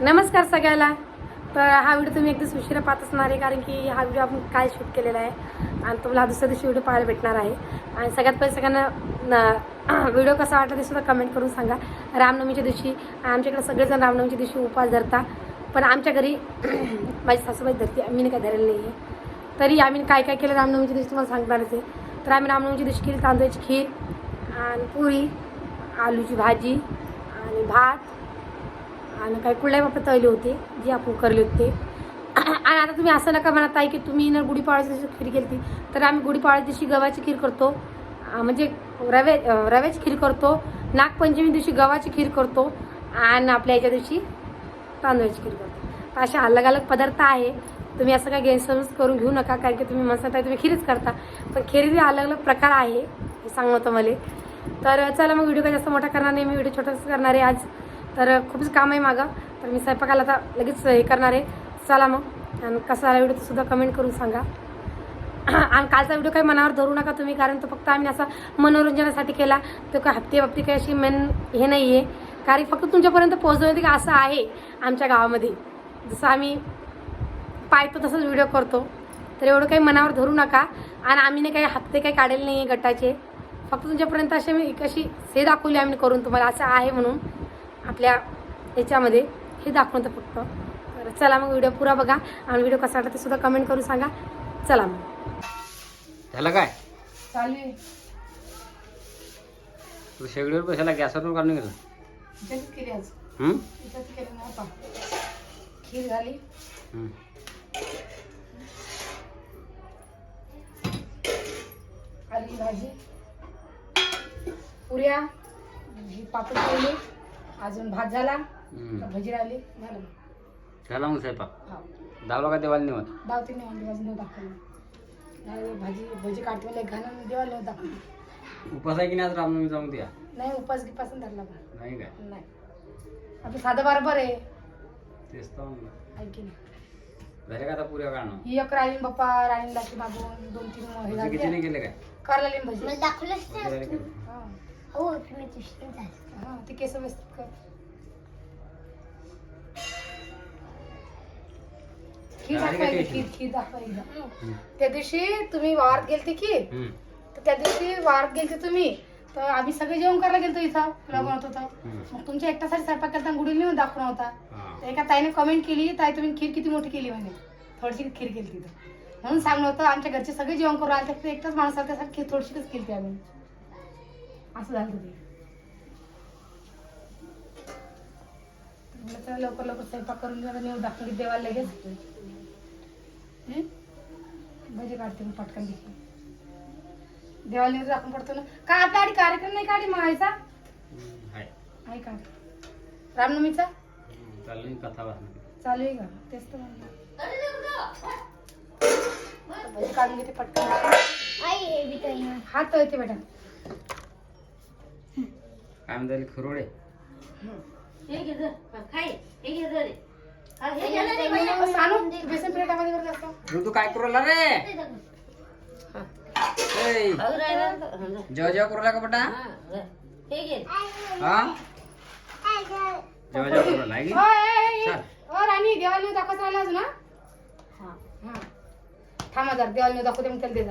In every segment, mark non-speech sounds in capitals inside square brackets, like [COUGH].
नमस्कार सगळ्याला. तर हा व्हिडिओ तुम्ही एकदम दिवस उशिरा पाहत असणार आहे कारण की हा व्हिडिओ आपण काय शूट केलेला आहे आणि तुम्हाला हा दुसऱ्या दिवशी व्हिडिओ पाहायला भेटणार आहे. आणि सगळ्यात पहिले सगळ्यांना [CLEARS THROAT] व्हिडिओ कसा वाटला ते सुद्धा कमेंट करून सांगा. रामनवमीच्या दिवशी आमच्याकडे सगळेजण रामनवमीच्या दिवशी उपवास धरता पण आमच्या घरी [CLEARS THROAT] माझी सासूबाई धरते मी काय धरलेलं नाही आहे तरी आम्ही काय काय केलं रामनवमीच्या दिवशी तुम्हाला सांगणारच आहे तर आम्ही रामनवमीच्या दिवशी केली तांदळाची खीर आणि पुरी आलूची भाजी आणि भात आणि काही कुठल्याही बाबत तळले होते जे आपण करले होते. आणि आता तुम्ही असं नका म्हणत आहे की तुम्ही ना गुढीपाडव्याच्या दिवशी खीर केली तर आम्ही गुढीपाळ्याच्या दिवशी गव्हाची खीर करतो. म्हणजे रवे रव्याची खीर करतो. नागपंचमी दिवशी गव्हाची खीर करतो. आणि आपल्या याच्या दिवशी तांदळाची खीर करतो. तर असे अलग अलग पदार्थ आहे. तुम्ही असं काय गैरसमज करून घेऊ नका कारण की तुम्ही म्हणता आहे तुम्ही खीरच करता. पण खीर अलग अलग प्रकार आहे हे सांगतो मला. तर चला मग व्हिडिओ काय जास्त मोठा करणार नाही. मी व्हिडिओ छोटाच करणार आहे आज. तर खूपच काम आहे मागं. तर मी स्वयंपाकाला आता लगेच हे करणार आहे. चला मग. आणि कसा आला व्हिडिओ सुद्धा कमेंट करून सांगा. आणि कालचा व्हिडिओ काही मनावर धरू नका तुम्ही कारण तो फक्त आम्ही असा मनोरंजनासाठी केला. तो काय हप्ते बाबती काही अशी मेन हे नाही आहे कारण फक्त तुमच्यापर्यंत पोहोचवण्यात की असं आहे आमच्या गावामध्ये. जसं आम्ही पाहतो तसंच व्हिडिओ करतो. तर एवढं काही मनावर धरू नका. आणि आम्ही नाही काही हप्ते काही काढले नाही आहे गटाचे. फक्त तुमच्यापर्यंत असे मी एक अशी हे दाखवली आम्ही करून तुम्हाला असं आहे म्हणून आपल्या याच्यामध्ये हे दाखवतं फक्त. तर चला मग व्हिडिओ पुरा बघा. आणि व्हिडिओ कसा वाटला ते सुद्धा कमेंट करून सांगा. चला मग. झालं काय? चालू तू शेगडीवर बसायला गॅसवर काढून गेलं केली आज. हं? खीर झाली. हं. आली भाजी. पुऱ्या ही पापड केली अजून भात झाला. भजी राहिली झालं. झाला मग स्वयंपाक? हा. दावला का देवाला निवत? दावतीने वांगी भाजी न दाखवली. नाही भाजी भजी एक घाणं देवाला दाखवली. उपास आहे की नाही आज रामनवमी जाऊन द्या नाही उपास गिपासून धरला पण नाही काय? नाही. आपलं साधं बरोबर आहे. तेच तर म्हणलं. ऐकी नाही? झाले का आता पुऱ्या काढणं ही एक राणी बाप्पा राणी दाखी मागून दोन तीन हे भजी किती नाही झाले केले काय? करलेली भजी? मला दाखवलंच नाही. का? हा झाली ते केस व्यवस्थित कर खीर झाली का दाखवा एकदा, टेस्ट? खीर खीर दाखवा एकदा हं. त्या दिवशी तुम्ही वारात गेलते की. तर त्या दिवशी वारात गेलते तुम्ही. तर आम्ही सगळे जेवण करायला गेलतो इथं तुला बनवत होतं हं. मग तुमच्या एकट्यासाठी स्वयंपाक करता गुढी नेऊन दाखवला होता. हा. तर एका ताईने कमेंट केली ताई तुम्ही खीर किती मोठी केली म्हणे. थोडीशी खीर केली तिथं म्हणून सांगलं होतं आमच्या घरचे सगळे जेवण करून आले फक्त एकटाच माणूस आला त्यासाठी खीर थोडीशीच केली आम्ही. असं झालं होतं ते. चला लवकर लवकर स्वयंपाक करून जरा नेऊ दाखवली देवाला लगेच. हं? भजी काढते मग पटकन देखील देवाला नेऊ दाखवून पडतो ना. का आपल्या आधी कार्यक्रम नाही काढी मायचा हं, हाय आहे का रामनवमीचा? हं, चालली कथा चालू आहे का? तेच तर म्हणलं. भजी काढून घेते पटकन. हे काय म्हणता खरोडे बेसन प्लेटामध्ये असतो. तू काय करू रे? ए, जेव्हा जेव्हा करू राहिला का बेटा? हा जेव्हा जेव्हा करू राहिला आहे की? ओ, ए, ए, ए. चल. ओ, राणी देवाला दाखवत राहिला अजून हा? हा. थांबा जर देवाला दाखवते मग त्याला दे जा.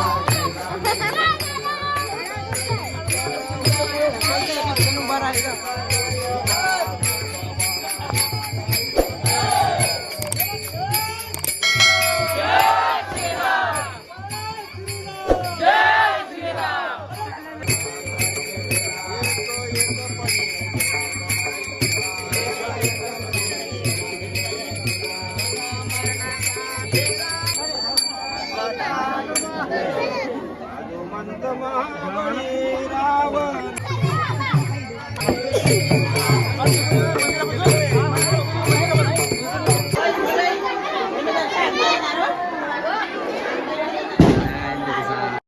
हनुमंत महाबळी रावण।